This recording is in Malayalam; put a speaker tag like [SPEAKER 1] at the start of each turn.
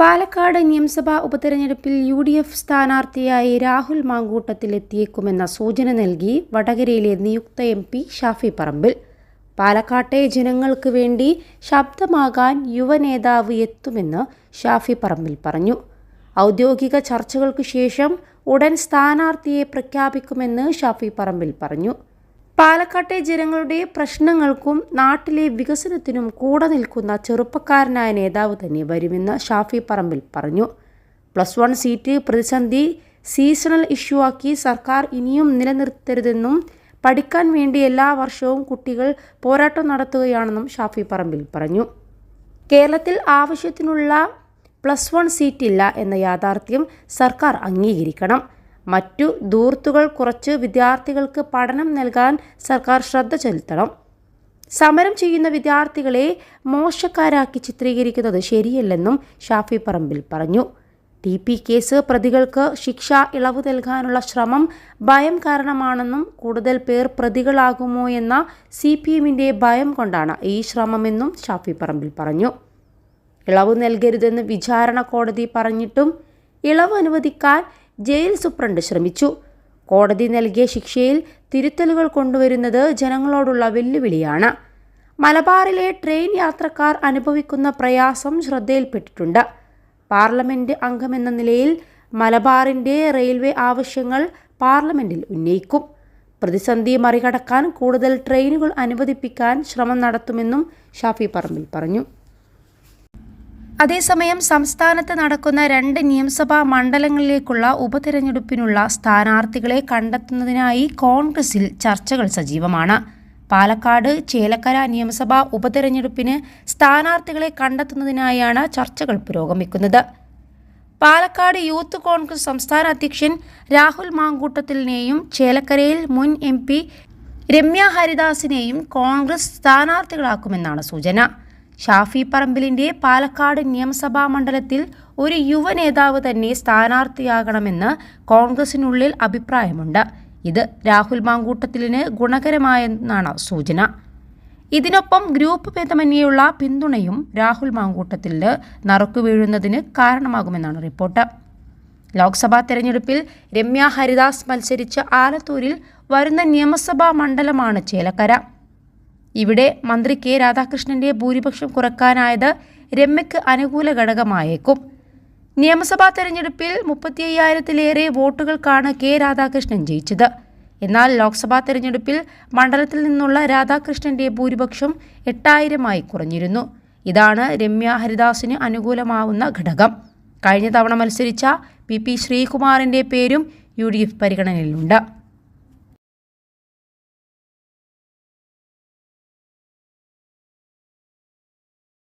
[SPEAKER 1] പാലക്കാട് നിയമസഭാ ഉപതെരഞ്ഞെടുപ്പിൽ യു ഡി എഫ് സ്ഥാനാർത്ഥിയായി രാഹുൽ മാങ്കൂട്ടത്തിലെത്തിയേക്കുമെന്ന സൂചന നൽകി വടകരയിലെ നിയുക്ത എം പി ഷാഫി പറമ്പിൽ. പാലക്കാട്ടെ ജനങ്ങൾക്ക് വേണ്ടി ശബ്ദമാകാൻ യുവനേതാവ് എത്തുമെന്ന് ഷാഫി പറമ്പിൽ പറഞ്ഞു. ഔദ്യോഗിക ചർച്ചകൾക്ക് ശേഷം ഉടൻ സ്ഥാനാർത്ഥിയെ പ്രഖ്യാപിക്കുമെന്ന് ഷാഫി പറമ്പിൽ പറഞ്ഞു. പാലക്കാട്ടെ ജനങ്ങളുടെ പ്രശ്നങ്ങൾക്കും നാട്ടിലെ വികസനത്തിനും കൂടെ നിൽക്കുന്ന ചെറുപ്പക്കാരനായ നേതാവ് തന്നെ വരുമെന്ന് ഷാഫി പറമ്പിൽ പറഞ്ഞു. പ്ലസ് വൺ സീറ്റ് പ്രതിസന്ധി സീസണൽ ഇഷ്യൂ ആക്കി സർക്കാർ ഇനിയും നിലനിർത്തരുതെന്നും പഠിക്കാൻ വേണ്ടി എല്ലാ വർഷവും കുട്ടികൾ പോരാട്ടം നടത്തുകയാണെന്നും ഷാഫി പറമ്പിൽ പറഞ്ഞു. കേരളത്തിൽ ആവശ്യത്തിനുള്ള പ്ലസ് വൺ സീറ്റില്ല എന്ന യാഥാർത്ഥ്യം സർക്കാർ അംഗീകരിക്കണം. മറ്റു ദൂർത്തുകൾ കുറച്ച് വിദ്യാർത്ഥികൾക്ക് പഠനം നൽകാൻ സർക്കാർ ശ്രദ്ധ ചെലുത്തണം. സമരം ചെയ്യുന്ന വിദ്യാർത്ഥികളെ മോശക്കാരാക്കി ചിത്രീകരിക്കുന്നത് ശരിയല്ലെന്നും ഷാഫി പറമ്പിൽ പറഞ്ഞു. ടി പി കേസ് പ്രതികൾക്ക് ശിക്ഷ ഇളവ് നൽകാനുള്ള ശ്രമം ഭയം കാരണമാണെന്നും കൂടുതൽ പേർ പ്രതികളാകുമോ എന്ന സി പി എമ്മിന്റെ ഭയം കൊണ്ടാണ് ഈ ശ്രമമെന്നും ഷാഫി പറമ്പിൽ പറഞ്ഞു. ഇളവ് നൽകരുതെന്ന് വിചാരണ കോടതി പറഞ്ഞിട്ടും ഇളവ് അനുവദിക്കാൻ ജയിൽ സൂപ്രണ്ട് ശ്രമിച്ചു. കോടതി നൽകിയ ശിക്ഷയിൽ തിരുത്തലുകൾ കൊണ്ടുവരുന്നത് ജനങ്ങളോടുള്ള വെല്ലുവിളിയാണ്. മലബാറിലെ ട്രെയിൻ യാത്രക്കാർ അനുഭവിക്കുന്ന പ്രയാസം ശ്രദ്ധയിൽപ്പെട്ടിട്ടുണ്ട്. പാർലമെന്റ് അംഗമെന്ന നിലയിൽ മലബാറിന്റെ റെയിൽവേ ആവശ്യങ്ങൾ പാർലമെന്റിൽ ഉന്നയിക്കും. പ്രതിസന്ധി മറികടക്കാൻ കൂടുതൽ ട്രെയിനുകൾ അനുവദിപ്പിക്കാൻ ശ്രമം നടത്തുമെന്നും ഷാഫി പറമ്പിൽ പറഞ്ഞു. അതേസമയം സംസ്ഥാനത്ത് നടക്കുന്ന രണ്ട് നിയമസഭാ മണ്ഡലങ്ങളിലേക്കുള്ള ഉപതെരഞ്ഞെടുപ്പിനുള്ള സ്ഥാനാർത്ഥികളെ കണ്ടെത്തുന്നതിനായി കോൺഗ്രസിൽ ചർച്ചകൾ സജീവമാണ്. പാലക്കാട് ചേലക്കര നിയമസഭാ ഉപതെരഞ്ഞെടുപ്പിന് സ്ഥാനാർത്ഥികളെ കണ്ടെത്തുന്നതിനായാണ് ചർച്ചകൾ പുരോഗമിക്കുന്നത്. പാലക്കാട് യൂത്ത് കോൺഗ്രസ് സംസ്ഥാന അധ്യക്ഷൻ രാഹുൽ മാങ്കൂട്ടത്തിലിനെയും ചേലക്കരയിൽ മുൻ എം പി രമ്യ ഹരിദാസിനെയും കോൺഗ്രസ് സ്ഥാനാർത്ഥികളാക്കുമെന്നാണ് സൂചന. ഷാഫി പറമ്പിലിന്റെ പാലക്കാട് നിയമസഭാ മണ്ഡലത്തിൽ ഒരു യുവ നേതാവ് തന്നെ സ്ഥാനാർത്ഥിയാകണമെന്ന് കോൺഗ്രസിനുള്ളിൽ അഭിപ്രായമുണ്ട്. ഇത് രാഹുൽ മാങ്കൂട്ടത്തിലിന് ഗുണകരമായെന്നാണ് സൂചന. ഇതിനൊപ്പം ഗ്രൂപ്പ് ഭേദമന്യേയുള്ള പിന്തുണയും രാഹുൽ മാങ്കൂട്ടത്തിൽ നറുക്കു വീഴുന്നതിന് കാരണമാകുമെന്നാണ് റിപ്പോർട്ട്. ലോക്സഭാ തെരഞ്ഞെടുപ്പിൽ രമ്യ ഹരിദാസ് മത്സരിച്ച ആലത്തൂരിൽ വരുന്ന നിയമസഭാ മണ്ഡലമാണ് ചേലക്കര. ഇവിടെ മന്ത്രി കെ രാധാകൃഷ്ണന്റെ ഭൂരിപക്ഷം കുറക്കാനായത് രമ്യക്ക് അനുകൂല ഘടകമായേക്കും. നിയമസഭാ തെരഞ്ഞെടുപ്പിൽ മുപ്പത്തി അയ്യായിരത്തിലേറെ വോട്ടുകൾക്കാണ് കെ രാധാകൃഷ്ണൻ ജയിച്ചത്. എന്നാൽ ലോക്സഭാ തെരഞ്ഞെടുപ്പിൽ മണ്ഡലത്തിൽ നിന്നുള്ള രാധാകൃഷ്ണന്റെ ഭൂരിപക്ഷം എട്ടായിരമായി കുറഞ്ഞിരുന്നു. ഇതാണ് രമ്യ ഹരിദാസിന് അനുകൂലമാവുന്ന ഘടകം. കഴിഞ്ഞ തവണ മത്സരിച്ച പി പി ശ്രീകുമാറിന്റെ പേരും യു ഡി എഫ് പരിഗണനയിലുണ്ട്.